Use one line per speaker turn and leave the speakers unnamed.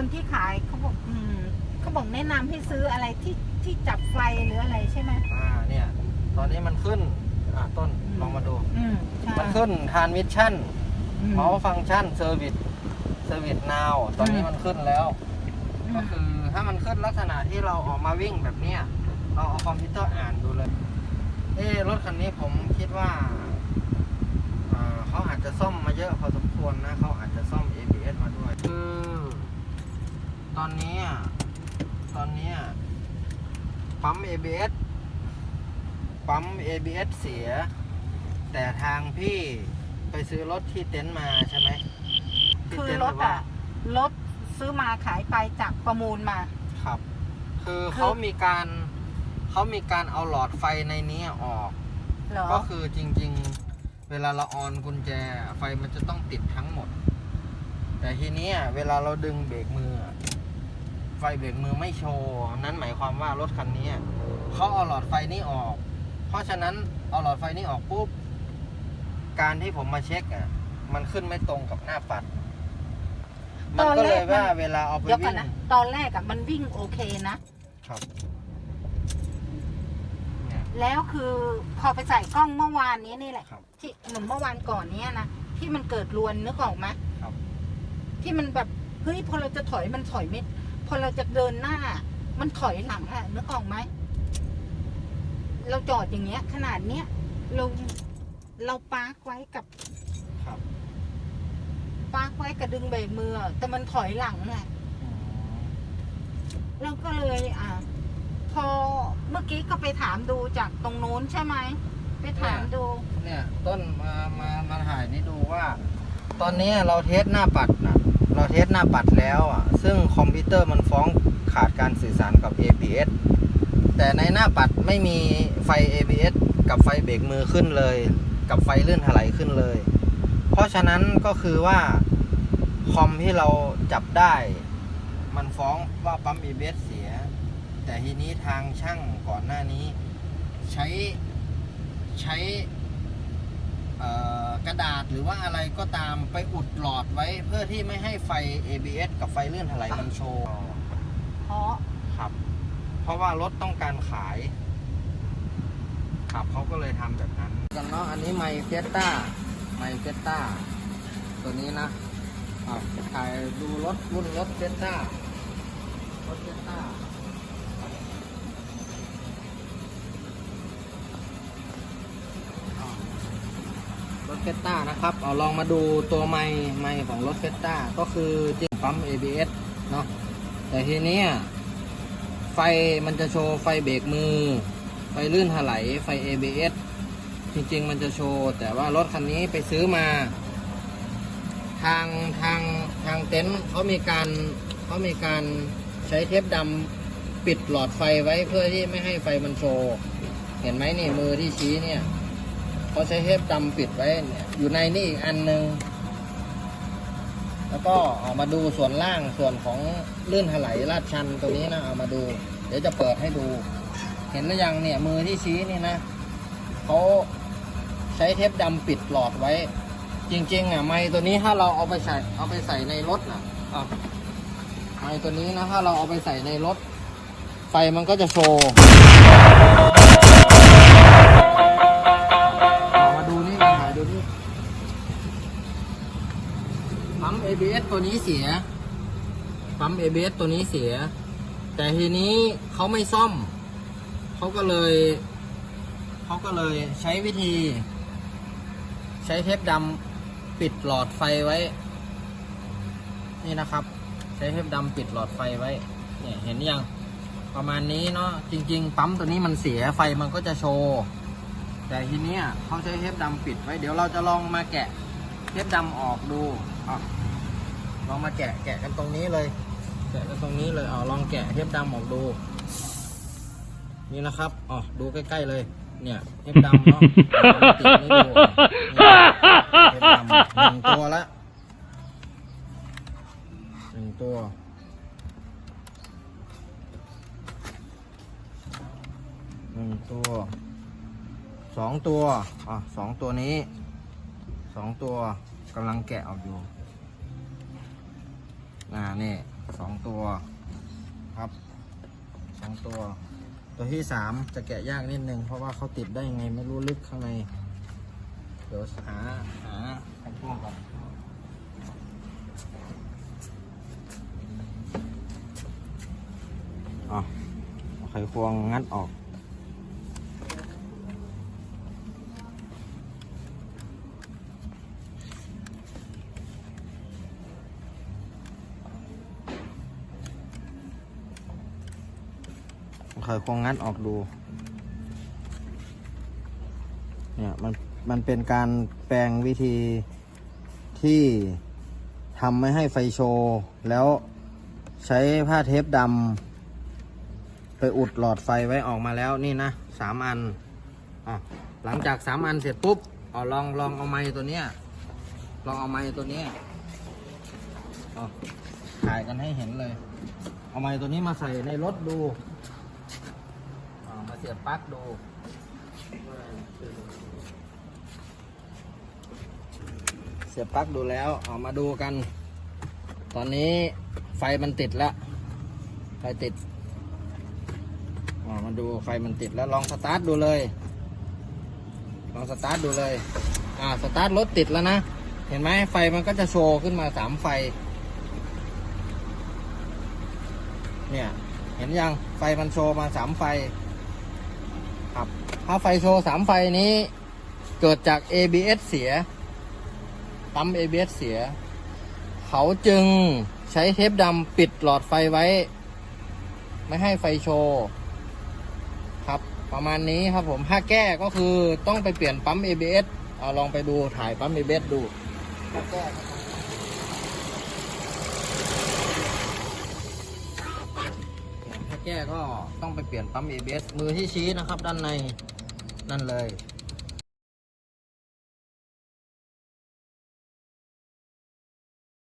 คนที่ขายเขาบอกอืมเขาบอกแนะนำให้ซื้ออะไรที่ที่จับไฟหรืออะไรใช่ไหม
อ่าเนี่ย ตอนนี้มันขึ้น อ่าต้น
อืม
ลองมาดู
อืมใช่
มันขึ้นทานมิชชั่น
อืม
เพราะฟังก์ชันเซอร์วิสเซอร์วิสนาวตอนนี้
อืม
มันขึ้นแล้ว
อื
ก็
ม
คือถ้ามันขึ้นลักษณะที่เราออกมาวิ่งแบบเนี้ยเราเอาคอมพิวเตอร์อ่านดูเลย เอ้รถคันนี้ผมคิดว่าอ่าเขาอาจจะซ่อมมาเยอะพอสมควรนะเขาอาจจะซ่อม ABS มาด้วย คือ ตอนนี้อะตอนนี้อะปั๊ม ABS ปั๊ม ABS เสีย แต่ทางพี่ไปซื้อรถที่เต็นท์มาใช่ไหมที่
คือ
เต็นท์
ร
แบ
ถ
บว่า
อะรถซื้อมาขายไปจากประมูลมา
ครับ คือ
คือ
เขามีการเขามีการเอาหลอดไฟในนี้ออก
เหรอ
ก็คือจริงๆ เวลาเราออนกุญแจไฟมันจะต้องติดทั้งหมด แต่ทีนี้อะเวลาเราดึงเบรกมืออะ ไฟเบรกมือไม่โชว์นั่นหมายความว่ารถคันนี้อะเขาเอาหลอดไฟนี้ออก เพราะฉะนั้นเอาหลอดไฟนี้ออกปุ๊บการที่ผมมาเช็คอะ มันขึ้นไม่ตรงกับหน้าปัด มันก็เลยว่าเวลาเอาไป
เดี๋ยวก่อ
วิ่
น
ง
นะตอนแรกอะมันวิ่งโอเคนะ
ครับเนี่ย
แล้วคือพอไปใส่กล้องเมื่อวานนี้นี่แหละ
ครับ
ที่เหมือนเมื่อวานก่อนเนี้ยนะที่มันเกิดรวนนึกออกไหม
ครับ
ที่มันแบบเฮ้ยพอเราจะถอยมันถอยไม่ พอเราจะเดินหน้า มันถอยหลังอะนึกออกไหม เราจอดอย่างเงี้ย ขนาดเนี้ยเราเราปาร์กไว้กับ
ครับ
ปาร์กไว้กับดึงเบรกมืออะแต่มันถอยหลังไง
อืม
เราก็เลยอะพอเมื่อกี้ก็ไปถามดูจากตรงนู้นใช่ไหมไปถามดู
เนี่ย ต้นมามามาถ่ายนี่ดูว่า ตอนนี้เราเทสหน้าปัดนะ เราเทสหน้าปัดแล้วอะซึ่งคอมพิวเตอร์มันฟ้องขาดการสื่อสารกับ ABS แต่ในหน้าปัดไม่มีไฟ ABS กับไฟเบรกมือขึ้นเลย กับไฟเลื่อนถลายขึ้นเลย เพราะฉะนั้นก็คือว่าคอมที่เราจับได้ มันฟ้องว่าปั๊ม ABS เสีย แต่ทีนี้ทางช่างก่อนหน้านี้ ใช้ใช้เอ่อ กระดาษหรือว่าอะไรก็ตามไปอุดหลอดไว้ เพื่อที่ไม่ให้ไฟ ABS กับไฟเลื่อนถลายมันโชว์
เพราะ
ครับ เพราะว่ารถต้องการขาย ครับเขาก็เลยทำแบบนั้น กันเนาะอันนี้ไมเฟสต้าไมเฟสต้าตัวนี้นะอะถ่ายดูรถรุ่นรถเฟสต้ารถเฟสต้า ถเฟสต้านะครับ เอาลองมาดูตัวไม้ไม้ของรถเฟสต้าก็คือจริงปั๊ม ABS เนาะแต่ทีนี้ไฟมันจะโชว์ไฟเบรกมือ ไฟลื่นถลายไฟ ABS จริงๆ มันจะโชว์ แต่ว่ารถคันนี้ไปซื้อมา ทางทางทางเต็นท์เขามีการเขามีการใช้เทปดำปิดหลอดไฟไว้เพื่อที่ไม่ให้ไฟมันโชว์ เห็นไหมนี่มือที่ชี้เนี่ย เขาใช้เทปดำปิดไว้เนี่ยอยู่ในนี่อีกอันหนึ่งแล้วก็เอามาดูส่วนล่างส่วนของลื่นถลายลาดชันตัวนี้นะเอามาดู เดี๋ยวจะเปิดให้ดู เห็นหรือยังเนี่ยมือที่ชี้นี่นะเขาใช้เทปดำปิดหลอดไว้ จริงๆอะไม้ตัวนี้ถ้าเราเอาไปใส่เอาไปใส่ในรถนะอะไม้ตัวนี้นะถ้าเราเอาไปใส่ในรถไฟมันก็จะโชว์ ABS ตัวนี้เสีย ปั๊ม ABS ตัวนี้เสีย แต่ทีนี้เขาไม่ซ่อม เขาก็เลย เขาก็เลยใช้วิธี ใช้เทปดำปิดหลอดไฟไว้ นี่นะครับ ใช้เทปดำปิดหลอดไฟไว้ เนี่ยเห็นยังประมาณนี้เนาะจริง ๆ ปั๊มตัวนี้มันเสียไฟมันก็จะโชว์ แต่ทีนี้เขาใช้เทปดำปิดไว้ เดี๋ยวเราจะลองมาแกะเทปดำออกดู อะลองมาแกะแกะกันตรงนี้เลย แกะกันตรงนี้เลยเอาลองแกะเทปดำออกดู นี่นะครับอ๋อดูใกล้ๆเลย เนี่ยเทปดำเนาะติดให้ดูอะนี่เทปดำหนึ่งตัวละหนึ่งตัวหนึ่งตัวสองตัวอะสองตัวนี้สองตัว กำลังแกะออกอยู่อ่านี่สองตัวครับสองตัว ตัวที่สามจะแกะยากนิดนึง เพราะว่าเขาติดได้ยังไงไม่รู้ลึกข้างใน เดี๋ยวหาหาไขควงก่อนอ๋อไขควงงัดออก ไขควงงัดออกดู เนี่ยมันมันเป็นการแปลงวิธีที่ทำไม่ให้ไฟโชว์แล้วใช้ผ้าเทปดำไปอุดหลอดไฟไว้ออกมาแล้วนี่นะสามอันอะหลังจากสามอันเสร็จปุ๊บเอาลองลองเอาไม้ตัวเนี้ยลองเอาไม้ตัวเนี้ยถ่ายกันให้เห็นเลย เอาไม้ตัวนี้มาใส่ในรถดู เสียบปลั๊กดูเสียบปลั๊กดูแล้วเอามาดูกัน ตอนนี้ไฟมันติดแล้ว ไฟติดเอามาดูไฟมันติดแล้วลองสตาร์ทดูเลย ลองสตาร์ทดูเลย อ่าสตาร์ทรถติดแล้วนะ เห็นไหมไฟมันก็จะโชว์ขึ้นมาสามไฟ เนี่ย เห็นยังไฟมันโชว์มาสามไฟ ถ้าไฟโชว์สามไฟนี้ เกิดจาก ABS เสียปั๊ม ABS เสีย เขาจึงใช้เทปดำปิดหลอดไฟไว้ ไม่ให้ไฟโชว์ครับประมาณนี้ครับผมถ้าแก้ก็คือต้องไปเปลี่ยนปั๊ม ABS เอาลองไปดูถ่ายปั๊ม ABS ดูถ้าแก้ก็ต้องถ้าแก้ก็ต้องไปเปลี่ยนปั๊ม ABS มือที่ชี้นะครับด้านใน นั่นเลย